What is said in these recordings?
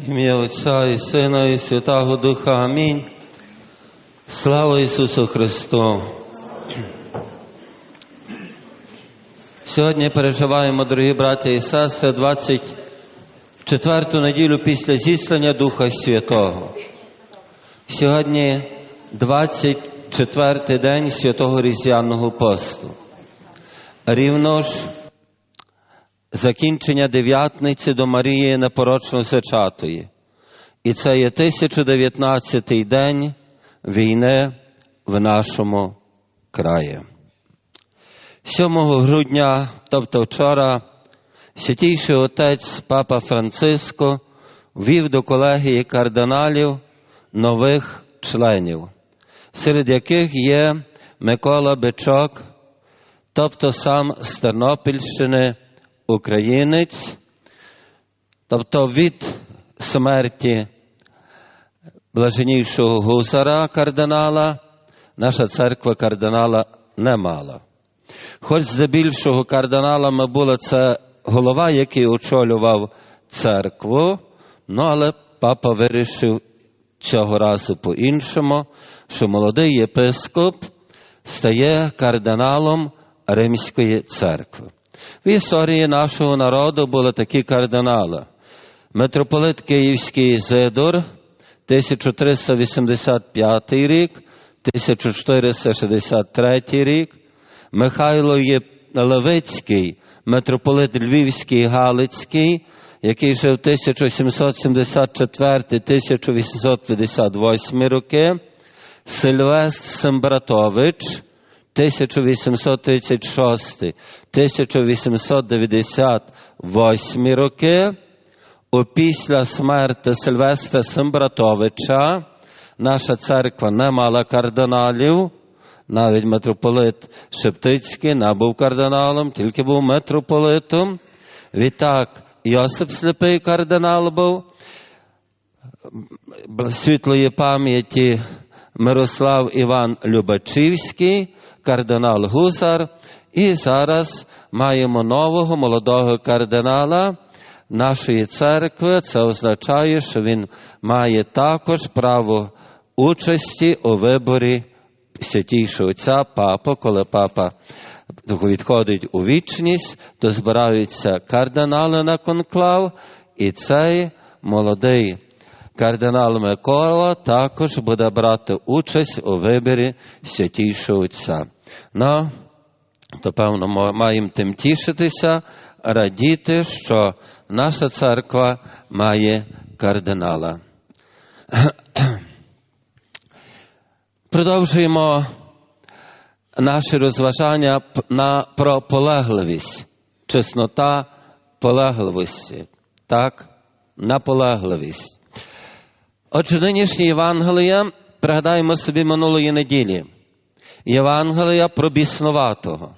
Ім'я Отця і Сина, і Святого Духа. Амінь. Слава Ісусу Христу. Сьогодні переживаємо, дорогі браті і сестри, 24-ту неділю після зіслання Духа Святого. Сьогодні 24-й день святого Різдвяного посту. Рівно ж закінчення дев'ятниці до Марії непорочно зачатої. І це є 1019 день війни в нашому краї. 7 грудня, тобто вчора, святійший отець Папа Франциско ввів до колегії кардиналів нових членів, серед яких є Микола Бичок, тобто сам з Тернопільщини українець, тобто від смерті блаженнішого гусара кардинала, наша церква кардинала не мала. Хоч здебільшого кардиналами була це голова, який очолював церкву, ну але папа вирішив цього разу по-іншому, що молодий єпископ стає кардиналом Римської церкви. В історії нашого народу були такі кардинали. Митрополит Київський Зидор, 1385 рік, 1463 рік, Михайло Левицький, митрополит Львівський Галицький, який жив 1774-1858 роки, Сильвестр Сембратович, 1896-1898 роки. Опісля смерти Сильвестра Сембратовича наша церква не мала кардиналів, навіть митрополит Шептицький не був кардиналом, тільки був митрополитом. Відтак Йосип Сліпий кардинал був, світлої пам'яті Мирослав Іван Любачівський, кардинал Гусар. І зараз маємо нового молодого кардинала нашої церкви. Це означає, що він має також право участі у виборі святійшого отця, папа, коли папа відходить у вічність, то збираються кардинали на конклав, і цей молодий кардинал Микола також буде брати участь у виборі святійшого отця. Ну, то певно маємо тим тішитися, радіти, що наша церква має кардинала. Продовжуємо наші розважання на, про полегливість, чеснота полегливості. Так, наполегливість. Отже, нинішнє Євангелія, пригадаємо собі минулої неділі. Євангелія про біснуватого.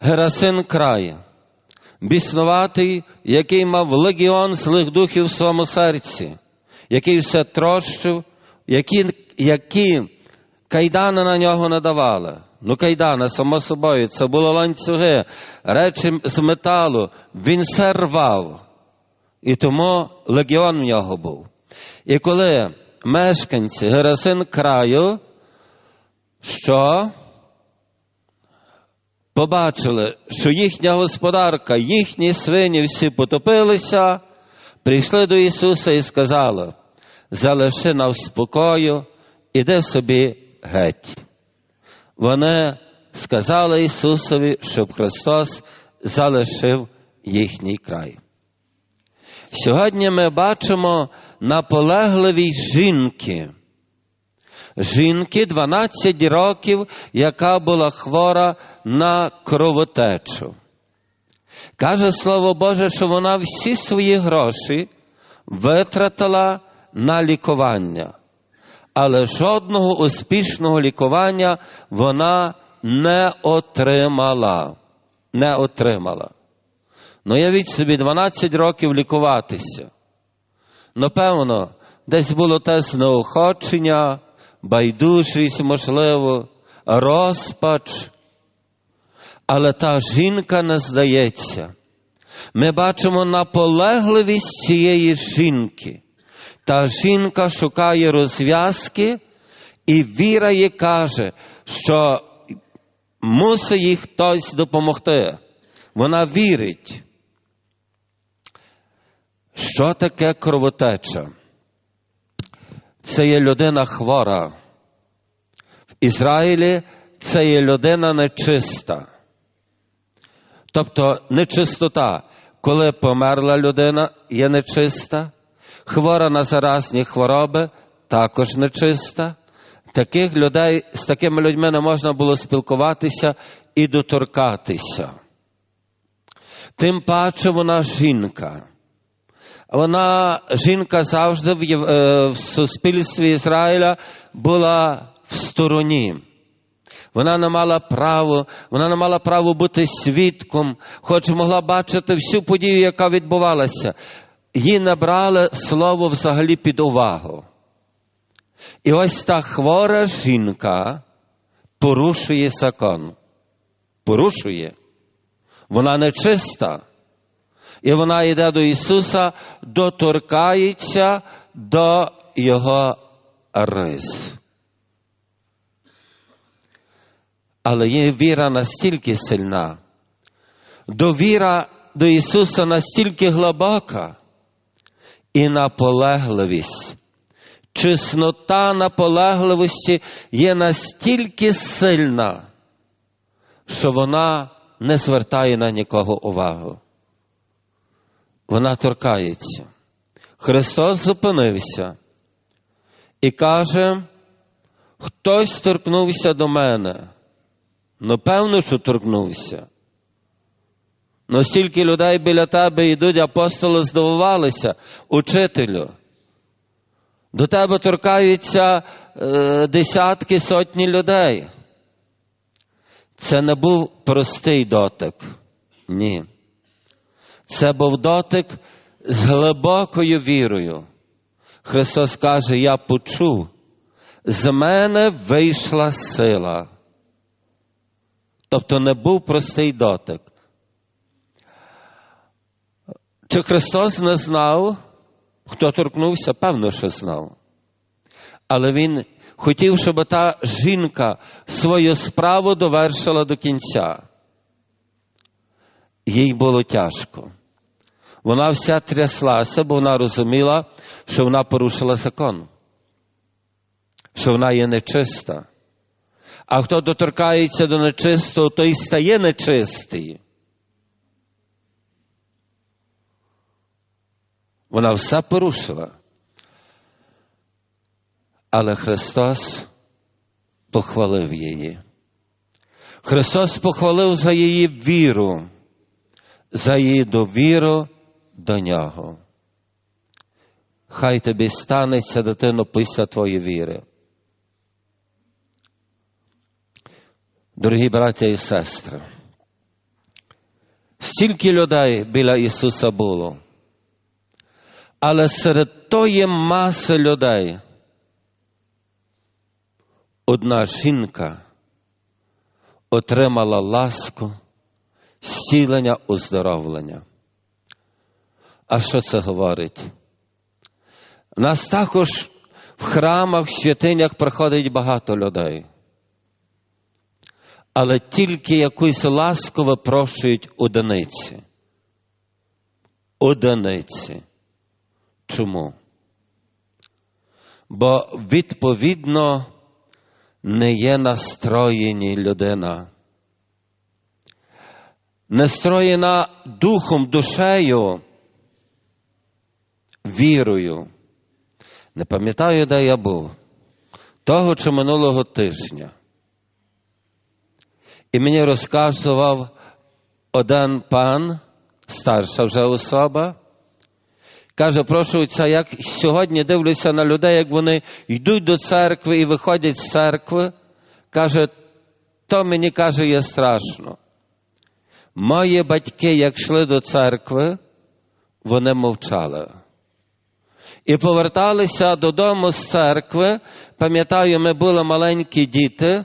Герасин край, біснуватий, який мав легіон злих духів в своєму серці, який все трощив, які, які кайдани на нього надавали. Ну, кайдани, само собою, це були ланцюги, речі з металу, він все рвав. І тому легіон в нього був. І коли мешканці Герасин краю, що побачили, що їхня господарка, їхні свині всі потопилися, прийшли до Ісуса і сказали, залиши нас спокою, іди собі геть. Вони сказали Ісусові, щоб Христос залишив їхній край. Сьогодні ми бачимо наполегливість жінки. Жінки 12 років, яка була хвора на кровотечу. Каже Слово Боже, що вона всі свої гроші витратила на лікування, але жодного успішного лікування вона не отримала. Не отримала. Ну, явіть собі 12 років лікуватися. Напевно, десь було те знеохочення, байдужість, можливо, розпач. Але та жінка не здається. Ми бачимо наполегливість цієї жінки. Та жінка шукає розв'язки, і віра їй каже, що мусить їй хтось допомогти. Вона вірить. Що таке кровотеча? Це є людина хвора. В Ізраїлі це є людина нечиста. Тобто нечистота, коли померла людина, є нечиста, хвора на заразні хвороби також нечиста. Таких людей, з такими людьми не можна було спілкуватися і доторкатися. Тим паче вона жінка. Вона жінка завжди в, е, в суспільстві Ізраїля була в стороні. Вона не мала право, вона не мала право бути свідком, хоч могла бачити всю подію, яка відбувалася. Їй не брали слово взагалі під увагу. І ось та хвора жінка порушує закон. Порушує. Вона нечиста. І вона йде до Ісуса, доторкається до Його рис. Але є віра настільки сильна, довіра до Ісуса настільки глибока і наполегливість. Чеснота наполегливості є настільки сильна, що вона не звертає на нікого увагу. Вона торкається. Христос зупинився і каже, хтось торкнувся до мене. Ну, певно, що торкнувся. Ну, стільки людей біля тебе йдуть, апостоли здивувалися, учителю. До тебе торкаються е, десятки сотні людей. Це не був простий дотик. Ні. Це був дотик з глибокою вірою. Христос каже: Я почув, з мене вийшла сила. Тобто не був простий дотик. Чи Христос не знав, хто торкнувся? Певно, що знав. Але Він хотів, щоб та жінка свою справу довершила до кінця. Їй було тяжко. Вона вся тряслася, бо вона розуміла, що вона порушила закон, що вона є нечиста. А хто доторкається до нечистого, той стає нечистий. Вона все порушила. Але Христос похвалив її. Христос похвалив за її віру, за її довіру до нього. Хай тобі станеться, дитино, після твоєї віри. Дорогі браття і сестри, стільки людей біля Ісуса було, але серед тої маси людей одна жінка отримала ласку, зцілення, оздоровлення. А що це говорить? Нас також в храмах, в святинях приходить багато людей. Але тільки якусь ласку випрошують одиниці. Одиниці. Чому? Бо відповідно не є настроєні людина. Настроєна духом, душею, вірою. Не пам'ятаю, де я був, того чи минулого тижня. І мені розказував один пан, старша вже особа, каже, прошу отця, як сьогодні дивлюся на людей, як вони йдуть до церкви і виходять з церкви, каже, то мені каже, є страшно. Мої батьки, як йшли до церкви, вони мовчали. І поверталися додому з церкви. Пам'ятаю, ми були маленькі діти,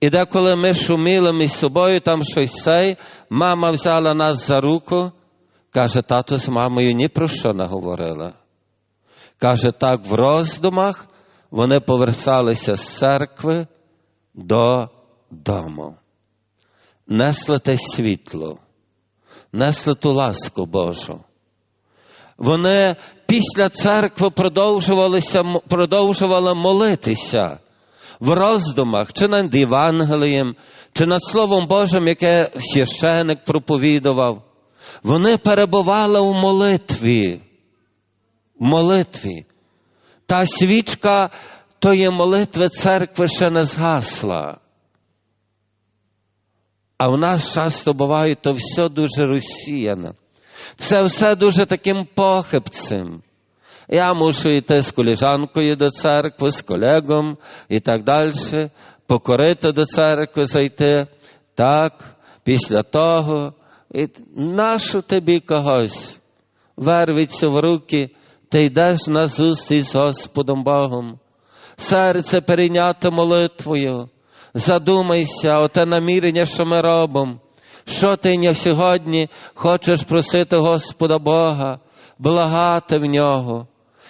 і деколи ми шуміли між собою, там щось цей, мама взяла нас за руку, Каже, тато з мамою ні про що не говорили. Каже, так в роздумах вони поверталися з церкви до Несли те світло, несли ту ласку Божу. Вони після церкви продовжувалися, продовжували молитися в роздумах, чи над Євангелієм, чи над Словом Божим, яке священик проповідував. Вони перебували в молитві. В молитві. Та свічка тої молитви церкви ще не згасла. А в нас часто буває то все дуже розсіяно. Це все дуже таким похибцем. Я мушу йти з коліжанкою до церкви, з колегом і так далі, покорити до церкви зайти. Так, після того, і нашу тобі когось вервиться в руки, ти йдеш на зустріч з Господом Богом. Серце перейняти молитвою. Задумайся, оте намірення, що ми робимо. Що ти сьогодні хочеш просити Господа Бога, благати в нього,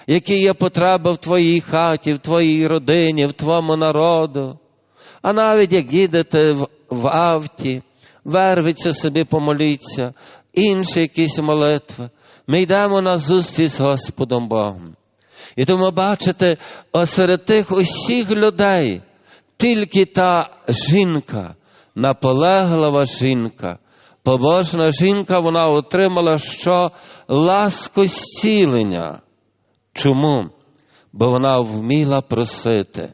які є потреби в твоїй хаті, в твоїй родині, в твоєму народу. А навіть як їдете в, в авті, вервиться собі, помоліться, інші якісь молитви. Ми йдемо на зустріч з Господом Богом. І тому бачите, осеред тих усіх людей тільки та жінка, наполеглива жінка, побожна жінка, вона отримала що ласку зцілення. Чому? Бо вона вміла просити.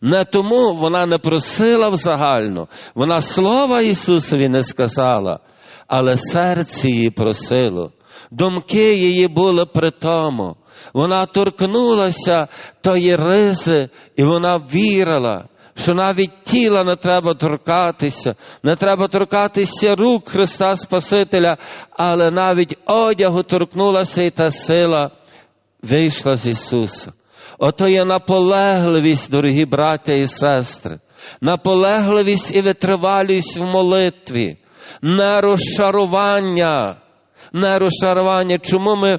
Не тому вона не просила в загальну, вона слова Ісусові не сказала, але серце її просило, думки її були при тому. Вона торкнулася тої ризи, і вона вірила, що навіть тіла не треба торкатися, не треба торкатися рук Христа Спасителя, але навіть одягу торкнулася і та сила вийшла з Ісуса. Ото є наполегливість, дорогі браття і сестри, наполегливість і витривалість в молитві, не розчарування, не розчарування. Чому ми,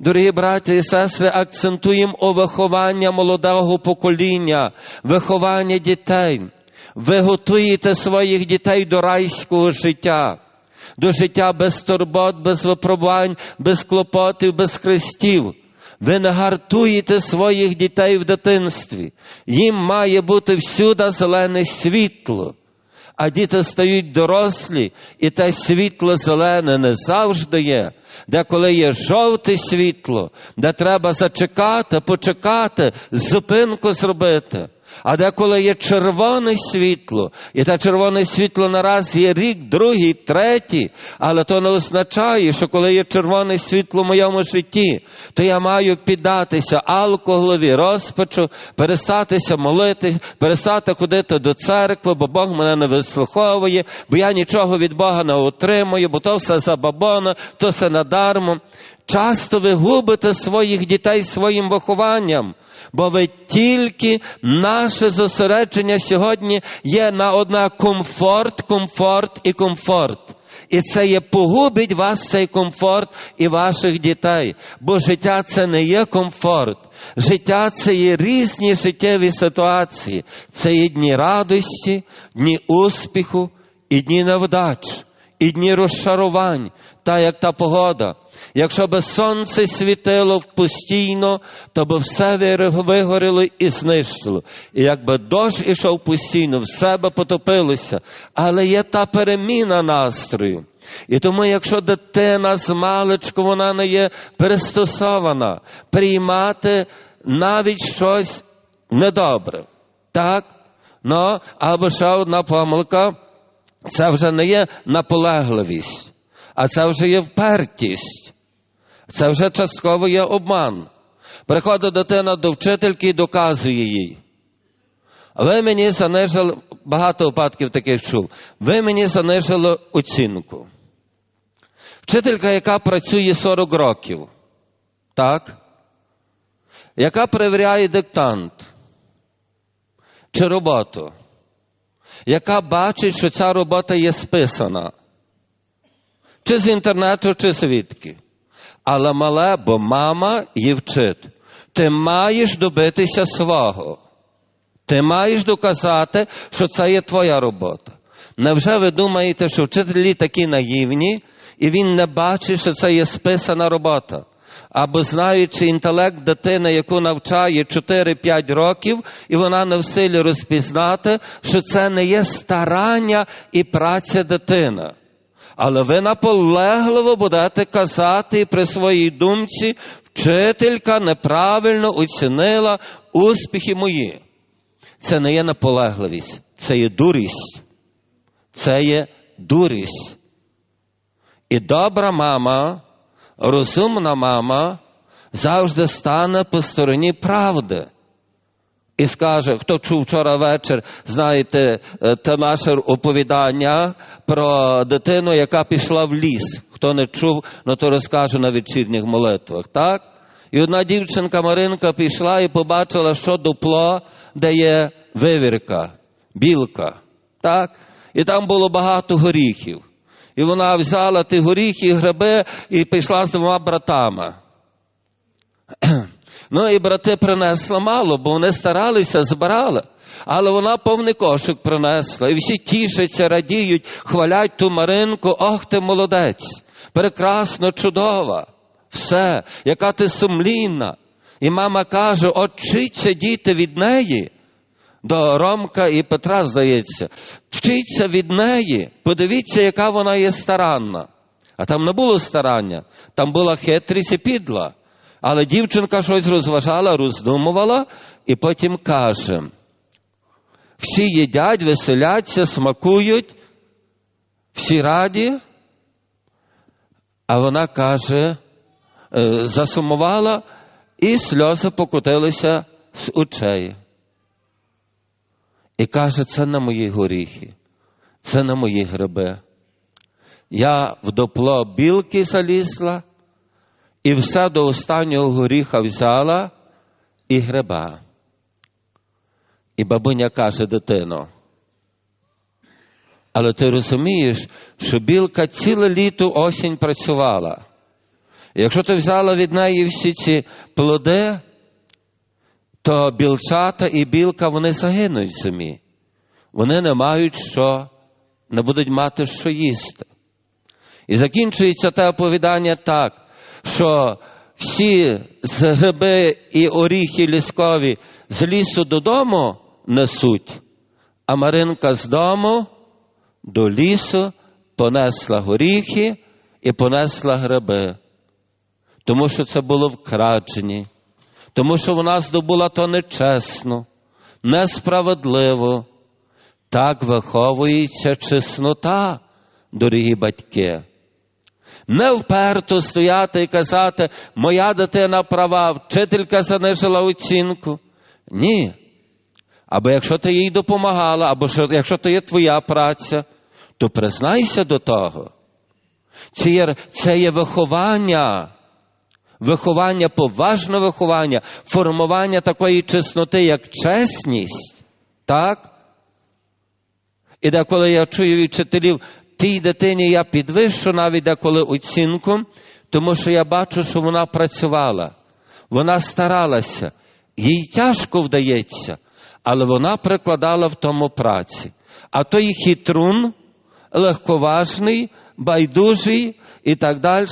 дорогі браття і сестри, акцентуємо у виховання молодого покоління, виховання дітей? Ви готуєте своїх дітей до райського життя. До життя без турбот, без випробувань, без клопотів, без хрестів. Ви не гартуєте своїх дітей в дитинстві. Їм має бути всюди зелене світло. А діти стають дорослі, і те світло зелене не завжди є, де коли є жовте світло, де треба зачекати, почекати, зупинку зробити. А деколи є червоне світло, і те червоне світло нараз є рік, другий, третій, але то не означає, що коли є червоне світло в моєму житті, то я маю піддатися алкоголові, розпачу, перестатися молити, перестати ходити до церкви, бо Бог мене не вислуховує, бо я нічого від Бога не отримую, бо то все забабона, то все надармо. Часто ви губите своїх дітей своїм вихованням, бо ви тільки наше зосередження сьогодні є на одна комфорт, комфорт і комфорт. І це є погубить вас цей комфорт і ваших дітей. Бо життя це не є комфорт. Життя це є різні життєві ситуації. Це є дні радості, дні успіху і дні невдач, і дні розчарувань, та як та погода. Якщо би сонце світило постійно, то би все вигоріло і знищило. І якби дощ ішов постійно, все би потопилося. Але є та переміна настрою. І тому, якщо дитина з маличку, вона не є пристосована приймати навіть щось недобре. Так? Ну, або ще одна помилка, це вже не є наполегливість, а це вже є впертість. Це вже частково є обман. Приходить дитина до вчительки і доказує їй. Ви мені занижили, багато випадків таких чув, ви мені занижили оцінку. Вчителька, яка працює 40 років, так? Яка перевіряє диктант чи роботу, яка бачить, що ця робота є списана. чи з інтернету, чи звідки. Але мале, бо мама її вчить. Ти маєш добитися свого. Ти маєш доказати, що це є твоя робота. Невже ви думаєте, що вчителі такі наївні, і він не бачить, що це є списана робота? Або знаючи інтелект дитини, яку навчає 4-5 років, і вона не в силі розпізнати, що це не є старання і праця дитини. Але ви наполегливо будете казати при своїй думці, вчителька неправильно оцінила успіхи мої. Це не є наполегливість, це є дурість. Це є дурість. І добра мама, розумна мама завжди стане по стороні правди. І скаже, хто чув вчора вечір, знаєте, е, те наше оповідання про дитину, яка пішла в ліс. Хто не чув, ну то розкажу на вечірніх молитвах, так? І одна дівчинка Маринка пішла і побачила, що дупло, де є вивірка, білка. Так? І там було багато горіхів. І вона взяла ті горіхи і гриби і пішла з двома братами. Ну і брати принесли мало, бо вони старалися, збирали. Але вона повний кошик принесла. І всі тішаться, радіють, хвалять ту Маринку. Ох, ти молодець! Прекрасно, чудова. Все, яка ти сумлінна. І мама каже: отчіться діти від неї. До Ромка і Петра, здається, вчіться від неї. Подивіться, яка вона є старанна. А там не було старання, там була хитрість і підла. Але дівчинка щось розважала, роздумувала і потім каже: всі їдять, веселяться, смакують, всі раді. А вона каже, е, засумувала, і сльози покотилися з очей. І каже, це на мої горіхи, це на мої гриби. Я в допло білки залізла, і все до останнього горіха взяла і гриба. І бабуня каже дитино, але ти розумієш, що білка ціле літо осінь працювала. Якщо ти взяла від неї всі ці плоди, то білчата і білка вони загинуть зимі. Вони не мають що, не будуть мати що їсти. І закінчується те оповідання так, що всі з гриби і оріхи ліскові з лісу додому несуть, а Маринка з дому до лісу понесла горіхи і понесла гриби, тому що це було вкрадені, тому що вона здобула то нечесно, несправедливо. Так виховується чеснота, дорогі батьки. Не вперто стояти і казати, моя дитина права, вчителька занижила оцінку. Ні. Або якщо ти їй допомагала, або що- якщо то є твоя праця, то признайся до того. Це є, це є виховання, виховання, поважне виховання, формування такої чесноти, як чесність. Так? І деколи я чую від вчителів, тій дитині я підвищу навіть деколи оцінку, тому що я бачу, що вона працювала, вона старалася, їй тяжко вдається, але вона прикладала в тому праці. А той хитрун, легковажний, байдужий і так далі,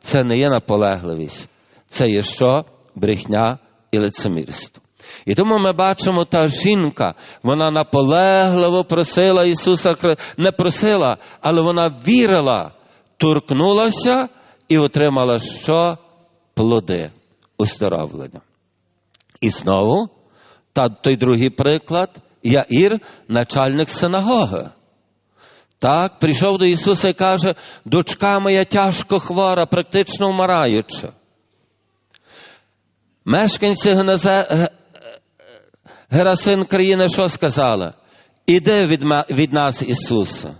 це не є наполегливість. Це є що? Брехня і лицемірство. І тому ми бачимо, та жінка, вона наполегливо просила Ісуса не просила, але вона вірила, торкнулася і отримала що? Плоди оздоровлення. І знову, та той другий приклад, Яїр, начальник синагоги. Так, прийшов до Ісуса і каже, дочка моя тяжко хвора, практично вмираюча. Мешканці Генезе- Герасин країни що сказали? Іди від, від нас, Ісуса.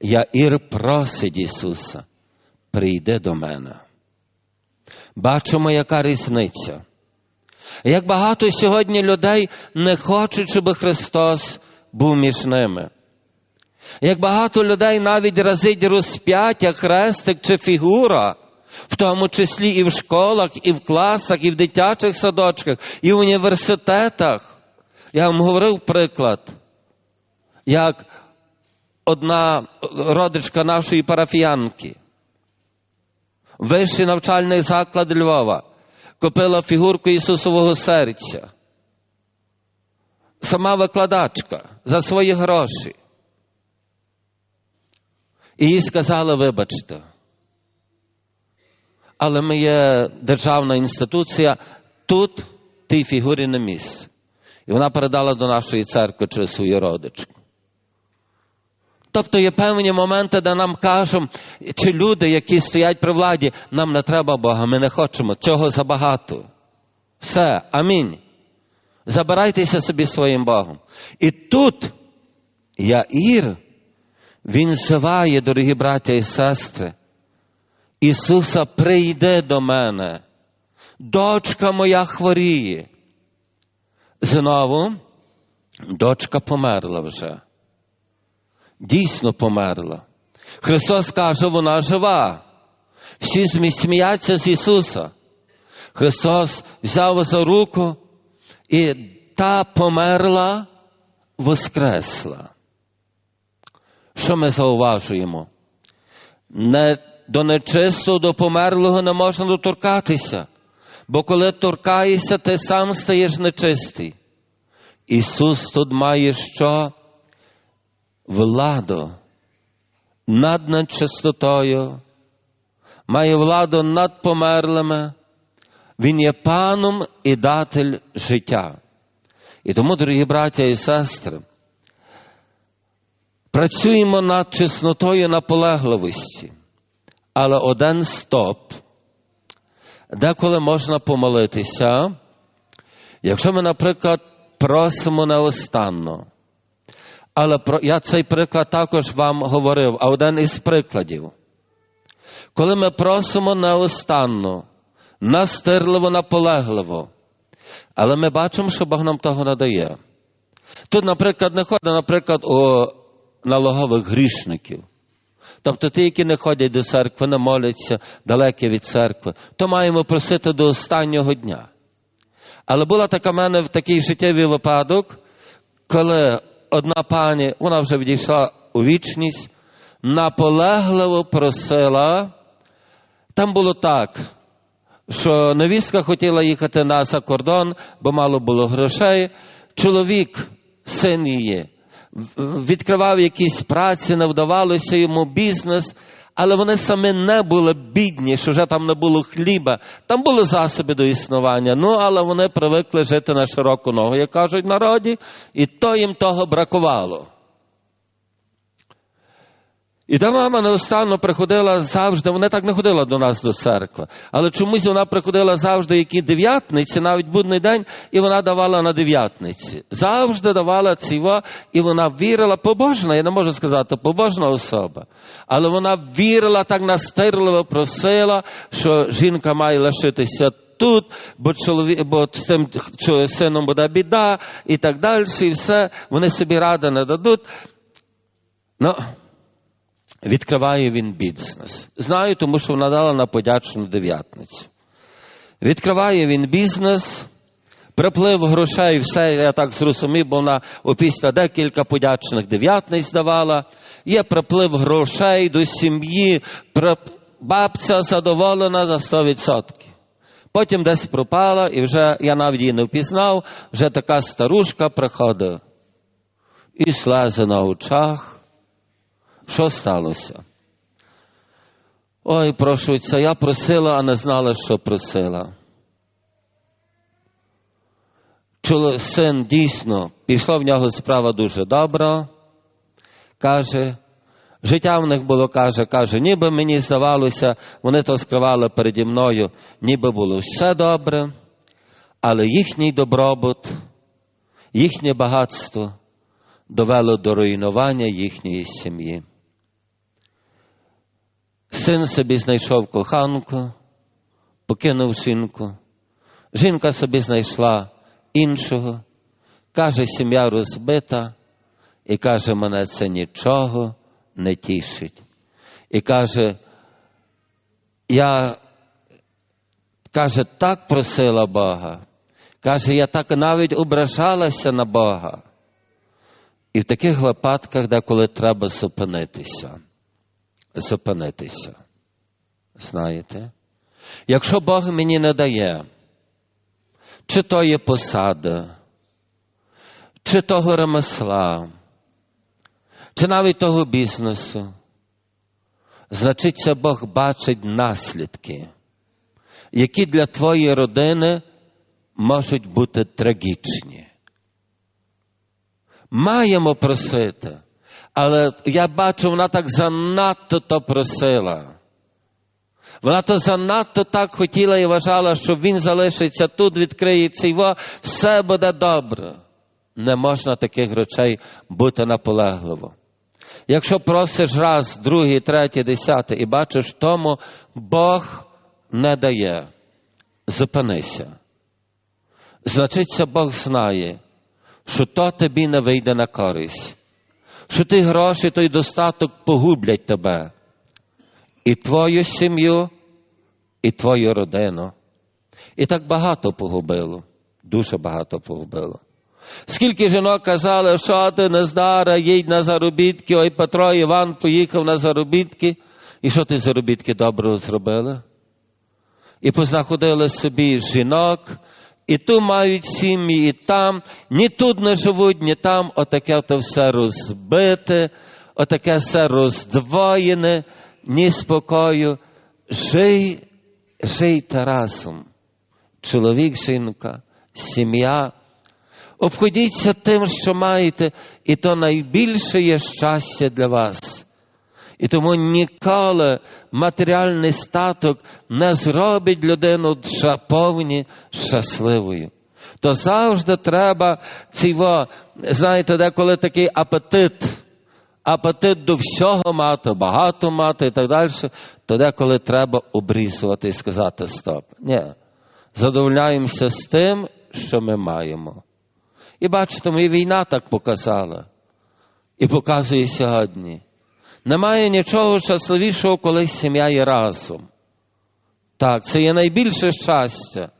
Яїр просить Ісуса, прийди до мене. Бачимо, яка різниця. Як багато сьогодні людей не хочуть, щоб Христос був між ними. Як багато людей навіть разить розп'яття, хрестик чи фігура, в тому числі і в школах, і в класах, і в дитячих садочках, і в університетах. Я вам говорив приклад, як одна родичка нашої парафіянки, вищий навчальний заклад Львова, купила фігурку Ісусового серця. Сама викладачка за свої гроші. І їй сказали, вибачте. Але ми є державна інституція, тут тій фігурі не місце. І вона передала до нашої церкви через свою родичку. Тобто є певні моменти, де нам кажуть, чи люди, які стоять при владі, нам не треба Бога, ми не хочемо, цього забагато. Все, амінь. Забирайтеся собі своїм Богом. І тут Яїр, він зиває, дорогі браття і сестри, Ісуса прийде до мене, дочка моя хворіє. Знову дочка померла вже. Дійсно померла. Христос каже, вона жива. Всі сміються з Ісуса. Христос взяв за руку і та померла, воскресла. Що ми зауважуємо? Не, до нечистого, до померлого не можна доторкатися, бо коли торкаєшся, ти сам стаєш нечистий. Ісус тут має що? Владу над нечистотою, має владу над померлими. Він є паном і датель життя. І тому, дорогі браття і сестри, працюємо над чеснотою наполегливості, але один стоп, деколи можна помолитися, якщо ми, наприклад, просимо неостанно. Але про, я цей приклад також вам говорив, а один із прикладів. Коли ми просимо неостанно, настирливо, наполегливо. Але ми бачимо, що Бог нам того надає. Тут, наприклад, не ходить, наприклад, у налогових грішників. Тобто ті, які не ходять до церкви, не моляться далекі від церкви, то маємо просити до останнього дня. Але була така в мене в такий життєвий випадок, коли одна пані, вона вже відійшла у вічність, наполегливо просила, там було так, що невістка хотіла їхати на за кордон, бо мало було грошей. Чоловік, син її, відкривав якісь праці, не вдавалося йому бізнес, але вони самі не були бідні, що вже там не було хліба. Там були засоби до існування. Ну, але вони привикли жити на широку ногу, як кажуть народі, і то їм того бракувало. І та мама неостанно приходила завжди, вона так не ходила до нас до церкви, але чомусь вона приходила завжди, які дев'ятниці, навіть будний день, і вона давала на дев'ятниці. Завжди давала ціва, і вона вірила, побожна, я не можу сказати, побожна особа. Але вона вірила, так настирливо просила, що жінка має лишитися тут, бо чоловік, бо цим сином буде біда, і так далі, і все, вони собі ради не дадуть. Ну, Відкриває він бізнес. Знаю, тому що вона дала на подячну дев'ятницю. Відкриває він бізнес, приплив грошей, все, я так зрозумів, бо вона опісля декілька подячних дев'ятниць давала. Є приплив грошей до сім'ї, бабця задоволена за 100%. Потім десь пропала, і вже я навіть її не впізнав, вже така старушка приходить і слезе на очах. Що сталося? Ой, прошу, я просила, а не знала, що просила. Чоло, син дійсно, пішла в нього справа дуже добра. Каже, життя в них було, каже, каже, ніби мені здавалося, вони то скривали переді мною, ніби було все добре, але їхній добробут, їхнє багатство довело до руйнування їхньої сім'ї. Син собі знайшов коханку, покинув жінку. Жінка собі знайшла іншого, каже, сім'я розбита, і каже, мене це нічого не тішить. І каже, я каже, так просила Бога. Каже, я так навіть ображалася на Бога. І в таких випадках, деколи треба зупинитися. Зупинитися. Знаєте? Якщо Бог мені не дає, чи то є посада, чи того ремесла, чи навіть того бізнесу, значить, це Бог бачить наслідки, які для твоєї родини можуть бути трагічні. Маємо просити, але я бачу, вона так занадто то просила. Вона то занадто так хотіла і вважала, що він залишиться тут, відкриється його, все буде добре. Не можна таких речей бути наполегливо. Якщо просиш раз, другий, третій, десятий і бачиш тому, Бог не дає, зупинися. Значить, це Бог знає, що то тобі не вийде на користь, що ті гроші, той достаток погублять тебе і твою сім'ю, і твою родину. І так багато погубило, дуже багато погубило. Скільки жінок казали, що ти нездара, їдь на заробітки, ой Петро Іван поїхав на заробітки. І що ти заробітки доброго зробили? І познаходили собі жінок, і ту мають сім'ї, і там, ні тут не живуть, ні там, отаке то все розбите, отаке все роздвоєне, ні спокою. Жий, жийте разом. Чоловік, жінка, сім'я. Обходіться тим, що маєте, і то найбільше є щастя для вас. І тому ніколи матеріальний статок не зробить людину повні щасливою. То завжди треба цього, знаєте, деколи такий апетит, апетит до всього мати, багато мати і так далі, то деколи треба обрізувати і сказати стоп. Ні. Задовольняємося з тим, що ми маємо. І бачите, і війна так показала. І показує сьогодні. Немає нічого щасливішого, коли сім'я є разом. Так, це є найбільше щастя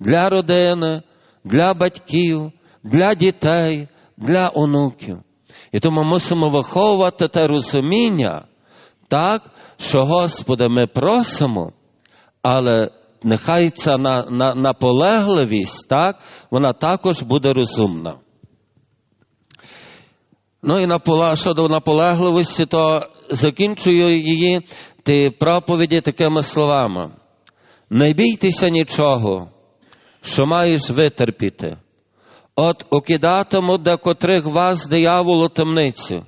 для родини, для батьків, для дітей, для онуків. І тому мусимо виховувати те розуміння, так, що, Господи, ми просимо, але нехай ця наполегливість, так, вона також буде розумна. Ну і щодо наполегливості, то закінчую її ті проповіді такими словами. Не бійтеся нічого, що маєш витерпіти. От укидатиму до котрих вас дияволу темницю,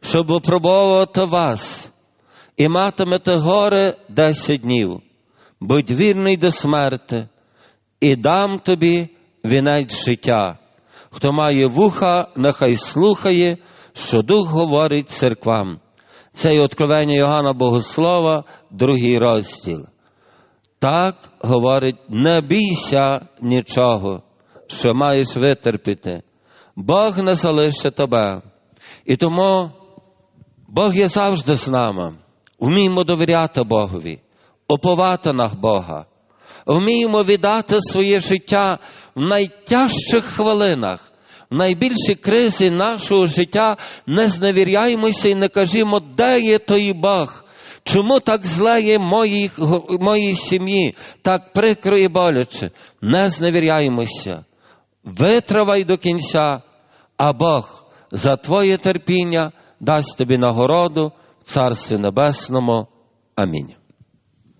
щоб випробовувати вас, і матимете горе десять днів. Будь вірний до смерти, і дам тобі вінець життя. Хто має вуха, нехай слухає, що Дух говорить церквам. Це є откровення Йоганна Богослова, другий розділ. Так говорить: не бійся нічого, що маєш витерпіти. Бог не залишить тебе. І тому Бог є завжди з нами. Вміємо довіряти Богові, оповати на Бога. Вміємо віддати своє життя в найтяжчих хвилинах, в найбільшій кризі нашого життя не зневіряємося і не кажімо, де є той Бог. Чому так зле є моїй сім'ї, так прикро і боляче? Не зневіряємося. Витривай до кінця, а Бог за твоє терпіння дасть тобі нагороду в Царстві Небесному. Амінь.